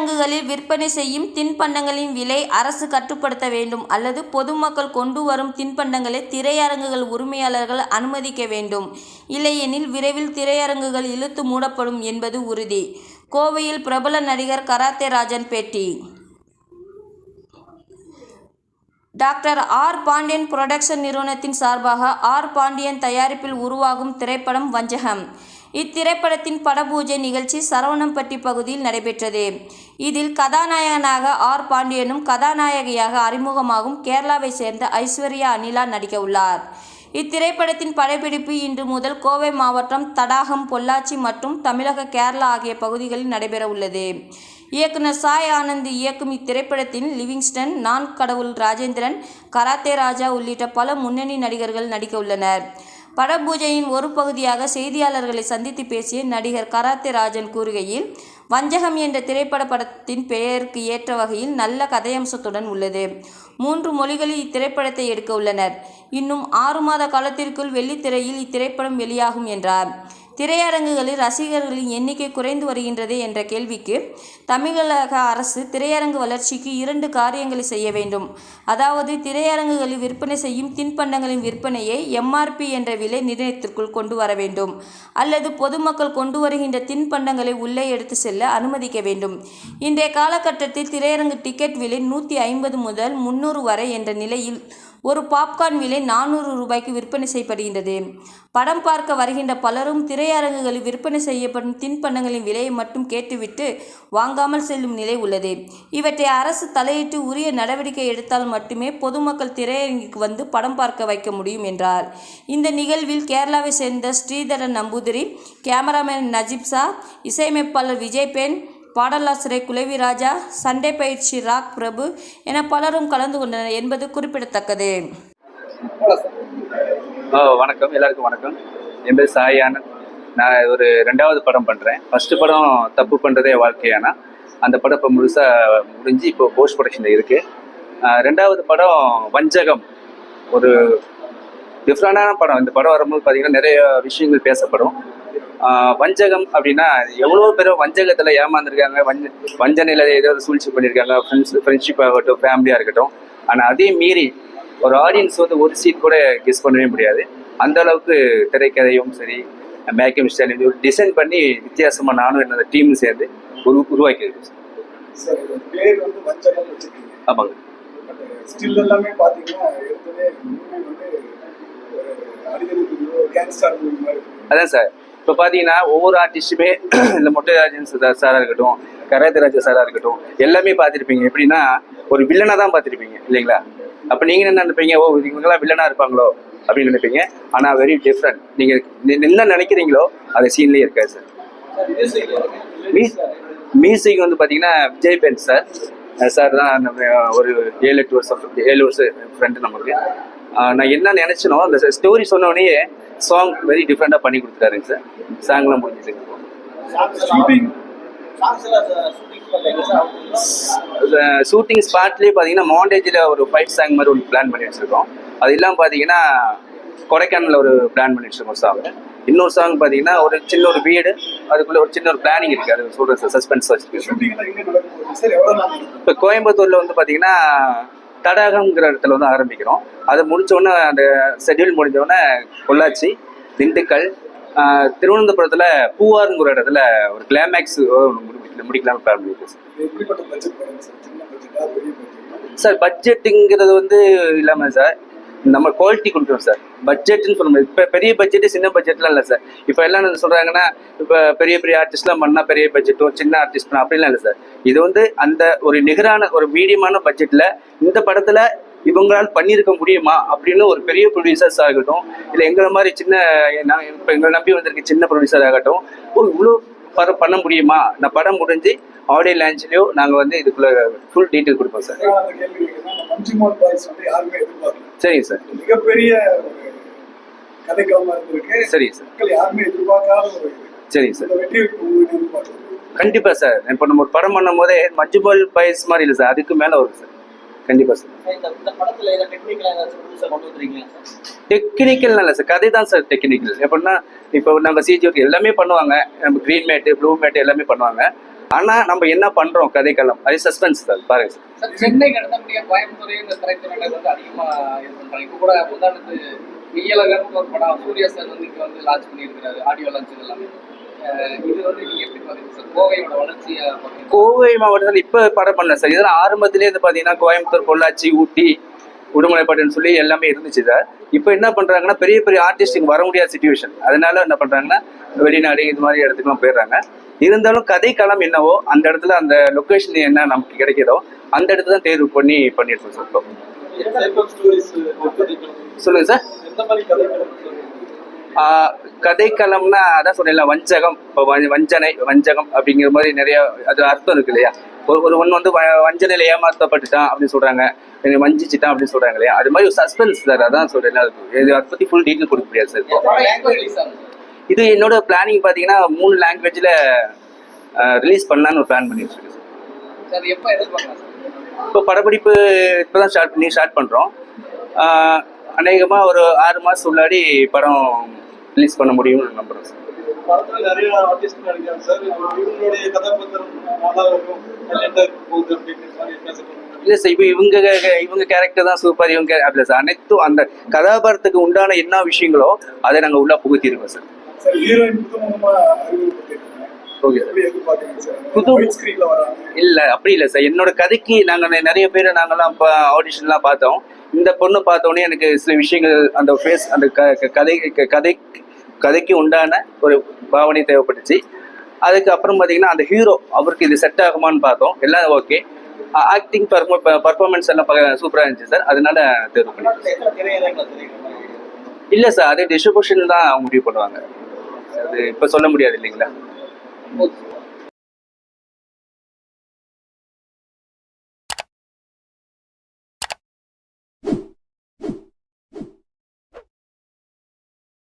திரையரங்குகளில் விற்பனை செய்யும் தின்பண்டங்களின் விலை அரசு கட்டுப்படுத்த வேண்டும் அல்லது பொதுமக்கள் கொண்டு வரும் தின்பண்டங்களை திரையரங்குகள் உரிமையாளர்கள் அனுமதிக்க வேண்டும். இல்லையெனில் விரைவில் திரையரங்குகள் இழுத்து மூடப்படும் என்பது உறுதி. கோவையில் பிரபல நடிகர் கராத்தே ராஜன் பேட்டி. Doctor R. பாண்டியன் புரொடக்ஷன் நிறுவனத்தின் சார்பாக ஆர். பாண்டியன் தயாரிப்பில் உருவாகும் திரைப்படம் வஞ்சகம். இத்திரைப்படத்தின் படபூஜை நிகழ்ச்சி சரவணம்பட்டி பகுதியில் நடைபெற்றது. இதில் கதாநாயகனாக ஆர். பாண்டியனும் கதாநாயகியாக அறிமுகமாகும் கேரளாவை சேர்ந்த ஐஸ்வர்யா அனிலா நடிக்க உள்ளார் இத்திரைப்படத்தின் படப்பிடிப்பு இன்று முதல் கோவை மாவட்டம் தடாகம் பொள்ளாச்சி மற்றும் தமிழக கேரளா ஆகிய பகுதிகளில் நடைபெற உள்ளது இயக்குனர் சாய் ஆனந்த் இயக்கும் இத்திரைப்படத்தில் லிவிங்ஸ்டன் நான் கடவுள் ராஜேந்திரன் கராத்தே ராஜா உள்ளிட்ட பல முன்னணி நடிகர்கள் நடிக்க உள்ளனர் படபூஜையின் ஒரு பகுதியாக செய்தியாளர்களை சந்தித்து பேசிய நடிகர் கராத்தே ராஜன் கூறுகையில் வஞ்சகம் என்ற திரைப்பட படத்தின் பெயருக்கு ஏற்ற வகையில் நல்ல கதையம்சத்துடன் உள்ளது. மூன்று மொழிகளில் இத்திரைப்படத்தை எடுக்க உள்ளனர். இன்னும் ஆறு மாத காலத்திற்குள் வெள்ளித்திரையில் இத்திரைப்படம் வெளியாகும் என்றார். திரையரங்குகளில் ரசிகர்களின் எண்ணிக்கை குறைந்து வருகின்றதே என்ற கேள்விக்கு தமிழக அரசு திரையரங்கு வளர்ச்சிக்கு இரண்டு காரியங்களை செய்ய வேண்டும். அதாவது திரையரங்குகளில் விற்பனை செய்யும் தின்பண்டங்களின் விற்பனையை எம்ஆர்பி என்ற விலை நிர்ணயத்திற்குள் கொண்டு வர வேண்டும். அல்லது பொதுமக்கள் கொண்டு வருகின்ற தின்பண்டங்களை உள்ளே எடுத்து செல்ல அனுமதிக்க வேண்டும். இன்றைய காலகட்டத்தில் திரையரங்கு டிக்கெட் விலை நூற்றி ஐம்பது முதல் முன்னூறு வரை என்ற நிலையில் ஒரு பாப்கார்ன் விலை நானூறு ரூபாய்க்கு விற்பனை செய்யப்படுகின்றது. படம் பார்க்க வருகின்ற பலரும் திரையரங்குகளில் விற்பனை செய்யப்படும் தின்பண்டங்களின் விலையை மட்டும் கேட்டுவிட்டு வாங்காமல் செல்லும் நிலை உள்ளது. இவற்றை அரசு தலையிட்டு உரிய நடவடிக்கை எடுத்தால் மட்டுமே பொதுமக்கள் திரையரங்குக்கு வந்து படம் பார்க்க வைக்க முடியும் என்றார். இந்த நிகழ்வில் கேரளாவை சேர்ந்த ஸ்ரீதரன் நம்பூதிரி கேமராமேன் நஜிப்சா இசையமைப்பாளர் விஜய் பென் பாடலாசிரியர் குலவி ராஜா சண்டை பயிற்சி ராக் பிரபு என பலரும் கலந்து கொண்டனர் என்பது குறிப்பிடத்தக்கது. ஓ வணக்கம். எல்லாருக்கும் வணக்கம். என் பேர் சாய் நான் ஒரு ரெண்டாவது படம் பண்ணுறேன் ஃபர்ஸ்ட் படம் தப்பு பண்ணுறதே வாழ்க்கையானா அந்த படம் இப்போ முழுசாக முடிஞ்சு இப்போ போஸ்ட் ப்ரொடக்ஷனில் இருக்குது ரெண்டாவது படம் வஞ்சகம். ஒரு டிஃப்ரெண்டான படம். இந்த படம் வரும்போது பார்த்தீங்கன்னா நிறைய விஷயங்கள் பேசப்படும். வஞ்சகம் அப்படின்னா எவ்வளோ பேர் வஞ்சகத்தில் ஏமாந்துருக்காங்க. வஞ்ச வஞ்சனையில் ஏதோ ஒரு சூழ்ச்சி பண்ணியிருக்காங்க ஃப்ரெண்ட்ஸ் ஃப்ரெண்ட்ஷிப் ஆகட்டும் ஃபேமிலியாக இருக்கட்டும். ஆனால் அதே மீறி ஒரு ஆடியன்ஸ் வந்து ஒரு சீட் கூட கெஸ் பண்ணவே முடியாது. அந்த அளவுக்கு திரைக்கதையும் சரி மேக்கப் ஸ்டைல் டிசைன் பண்ணி வித்தியாசமாக நானும் என்னோட டீமும் சேர்ந்து உரு உருவாக்கியிருக்கோம். சார் இது பேர் வந்து வஞ்சகம் வச்சிருக்கீங்க. ஆமாங்க. ஸ்டில் எல்லாமே பார்த்தீங்கன்னா எடுத்ததே வந்து கேங்ஸ்டர். அதான் சார் இப்போ பார்த்தீங்கன்னா ஒவ்வொரு ஆர்டிஸ்ட்டுமே இந்த மொட்டைராஜன் சாராக இருக்கட்டும் கராத்தராஜா சாராக இருக்கட்டும் எல்லாமே பார்த்துருப்பீங்க. எப்படின்னா ஒரு வில்லனாக தான் பார்த்துருப்பீங்க இல்லைங்களா? அப்போ நீங்கள் என்ன நினைப்பீங்க? ஓ இவங்கெல்லாம் வில்லனாக இருப்பாங்களோ? அப்படின்னு நினைப்பீங்க. ஆனால் வெரி டிஃப்ரெண்ட் நீங்கள் என்ன நினைக்கிறீங்களோ அது சீன்லேயே இருக்காது சார் மியூசிக் வந்து பார்த்தீங்கன்னா விஜய் பென் சார் சார் தான் நம்ம ஒரு ஏழு எட்டு வருஷம் ஏழு வருஷம் ஃப்ரெண்டு நமக்கு நான் என்ன நினைச்சனோ அந்த ஸ்டோரி சொன்னோடனே சாங் வெரி டிஃப்ரெண்டாக பண்ணி கொடுத்துட்டாருங்க சார். சாங்லாம் முடிஞ்சிச்சுங்க ஷூட்டிங் ஷூட்டிங் ஸ்பாட்லேயே பார்த்தீங்கன்னா மாண்டேஜில் ஒரு ஃபைட் சாங் மாதிரி ஒரு பிளான் பண்ணி வச்சுருக்கோம். அது இல்லாமல் பார்த்தீங்கன்னா கொடைக்கானலில் ஒரு பிளான் பண்ணி வச்சுருக்கோம் சாங் இன்னொரு சாங் பார்த்தீங்கன்னா ஒரு சின்ன ஒரு வீடு அதுக்குள்ளே ஒரு சின்ன ஒரு பிளானிங் இருக்குது அது சொல்கிறேன் சார் சஸ்பென்ஸ் வச்சுருக்கு? இப்போ கோயம்புத்தூர்ல வந்து பார்த்தீங்கன்னா தடாகம்ங்கிற இடத்துல வந்து ஆரம்பிக்கிறோம். அது முடிச்ச உடனே அந்த ஷெட்யூல் முடிஞ்ச உடனே பொள்ளாச்சி திண்டுக்கல் திருவனந்தபுரத்தில் பூவாருங்கிற இடத்துல ஒரு கிளைமேக்ஸ் முடிக்கலாம்னு பிளான் சார். பட்ஜெட்டுங்கிறது வந்து இல்லாமல் சார். நம்ம குவாலிட்டி கொடுக்குறோம் சார் பட்ஜெட்னு சொல்ல முடியாது இப்போ பெரிய பட்ஜெட்டு சின்ன பட்ஜெட்லாம் இல்லை சார் இப்போ எல்லாம் என்ன சொல்கிறாங்கன்னா இப்போ பெரிய பெரிய ஆர்டிஸ்ட்லாம் பண்ணால் பெரிய பட்ஜெட்டும் சின்ன ஆர்டிஸ்ட் பண்ணால் அப்படிலாம் இல்லை சார் இது வந்து அந்த ஒரு நிகரான ஒரு மீடியமான பட்ஜெட்டில் இந்த படத்தில் இவங்களால் பண்ணியிருக்க முடியுமா அப்படின்னு ஒரு பெரிய ப்ரொடியூசர்ஸ் ஆகட்டும் இல்லை எங்களை மாதிரி சின்ன நான் இப்போ எங்களை நம்பி வந்திருக்க சின்ன ப்ரொடியூசர் ஆகட்டும் ஓ இவ்வளோ படம் பண்ண முடியுமா? நான் படம் முடிஞ்சு ஆடியோ லான்ச்லேயோ நாங்கள் வந்து இதுக்குள்ள ஃபுல் டீட்டெயில் கொடுப்போம் சார் சரிங்க சார். மிகப்பெரிய ஒரு கதைக்களமா இருந்திருக்கு சரிங்க சார். மக்கள் யாருமே எதிர்பார்க்காத ஒரு சரிங்க சார். வெற்றி உங்களுக்கு எதிர்பார்க்கல கண்டிப்பா சார். இப்போ நம்ம ஒரு படம் பண்ணும் போதே மஞ்சுபால் பயஸ் மாதிரி இல்லை சார். அதுக்கு மேல வரும் சார். கண்டிப்பா சார். டெக்னிக்கலா வந்திருக்கீங்களா சார்? டெக்னிக்கல் இல்லை சார். கதை தான் சார் டெக்னிக்கல் எப்படின்னா இப்போ நாங்கள் சிஜி எல்லாமே பண்ணுவாங்க. நம்ம க்ரீன் மேட்டு ப்ளூ மேட்டு எல்லாமே பண்ணுவாங்க. ஆனால் நம்ம என்ன பண்ணுறோம் கதைக்களம் அது சஸ்பென்ஸ் சார் பாருங்க. சார் சார் சென்னைக்கு அடுத்தபடியாக கோயம்புத்தூரே இந்த திரைத்துறையினர் வந்து அதிகமாக இது இப்போ கூட உதாரணத்து மெய்யழகர்னு ஒரு படம் சூர்யா சார் வந்து இங்கே வந்து லான்ச் பண்ணியிருக்கிறாரு ஆடியோ லான்ச் எல்லாமே வந்து கோவை மாவட்டத்தில் இப்போ படம் பண்ணல சார். இதெல்லாம் ஆரம்பத்திலே இருந்து பார்த்தீங்கன்னா கோயம்புத்தூர் பொள்ளாச்சி ஊட்டி உடுமலைப்பேட்டைன்னு சொல்லி எல்லாமே இருந்துச்சு சார். இப்போ என்ன பண்ணுறாங்கன்னா பெரிய பெரிய ஆர்டிஸ்ட்டுக்கு வர முடியாத சுச்சுவேஷன் அதனால என்ன பண்ணுறாங்கன்னா வெளிநாடு இது மாதிரி இடத்துக்குலாம் போயிடுறாங்க. இருந்தாலும் கதைக்களம் என்னவோ அந்த இடத்துல அந்த லொக்கேஷன் என்ன நமக்கு கிடைக்குதோ அந்த இடத்துல தான் தேர்வு பண்ணி ஆஃப் ஸ்டோரிஸ் சொல்லுங்க சார் கதைக்களம்னா அதான் சொன்னேன்ல வஞ்சகம். இப்போ வஞ்சனை வஞ்சகம் அப்படிங்கிற மாதிரி நிறைய அது அர்த்தம் இருக்கு இல்லையா? ஒரு ஒரு ஒன்று வந்து வஞ்சனையில ஏமாத்தப்பட்டுட்டான் அப்படின்னு சொல்றாங்க. என்னை வஞ்சிச்சிட்டான் அப்படின்னு சொல்றாங்க இல்லையா அது மாதிரி ஒரு சஸ்பென்ஸ் சார் அதான் சொல்றேன். அது இது அதை பத்தி ஃபுல் டீட்டெயில் கொடுக்க முடியாது சார் இது என்னோட பிளானிங் பார்த்தீங்கன்னா மூணு லாங்குவேஜில் ரிலீஸ் பண்ணலான்னு ஒரு பிளான் பண்ணி வச்சிருக்கேன் சார் சார் எப்போ எதிர்பார்க்கலாம் சார் இப்போ படப்பிடிப்பு இப்போ தான் ஸ்டார்ட் பண்ணி ஸ்டார்ட் பண்ணுறோம் அநேகமாக ஒரு ஆறு மாதம் உள்ளாடி படம் ரிலீஸ் பண்ண முடியும்னு நம்புகிறோம் சார் படத்துல நிறைய ஆர்டிஸ்ட் நடிக்கிறாங்க சார் இவங்களுடைய கதாபாத்திரம் இல்லை சார் இப்போ இவங்க இவங்க கேரக்டர் தான் சூப்பர் இவங்க அப்படி சார் அனைத்தும் அந்த கதாபாத்திரத்துக்கு உண்டான என்ன விஷயங்களோ அதை நாங்கள் உள்ளே புகுத்திருக்கோம் சார் புது- இல்லை அப்படி இல்லை சார் என்னோட கதைக்கு நாங்கள் நிறைய பேர் நாங்கள்லாம் இப்போ ஆடிஷன்லாம் பார்த்தோம். இந்த பொண்ணு பார்த்தோன்னே எனக்கு சில விஷயங்கள் அந்த ஃபேஸ் அந்த கதை கதை கதைக்கு உண்டான ஒரு பாவனை தேவைப்பட்டுச்சு. அதுக்கப்புறம் பார்த்தீங்கன்னா அந்த ஹீரோ அவருக்கு இது செட் ஆகுமான்னு பார்த்தோம். எல்லாம் ஓகே ஆக்டிங் பர்ஃபார்மன்ஸ் எல்லாம் சூப்பராக இருந்துச்சு சார் அதனால தேர்வு பண்ணி இல்லை சார் அதே டிஸ்ட்ரிபியூஷன் தான் அவங்க முடிவு பண்ணுவாங்க. அது இப்போ சொல்ல முடியாது இல்லைங்களா? ஓகே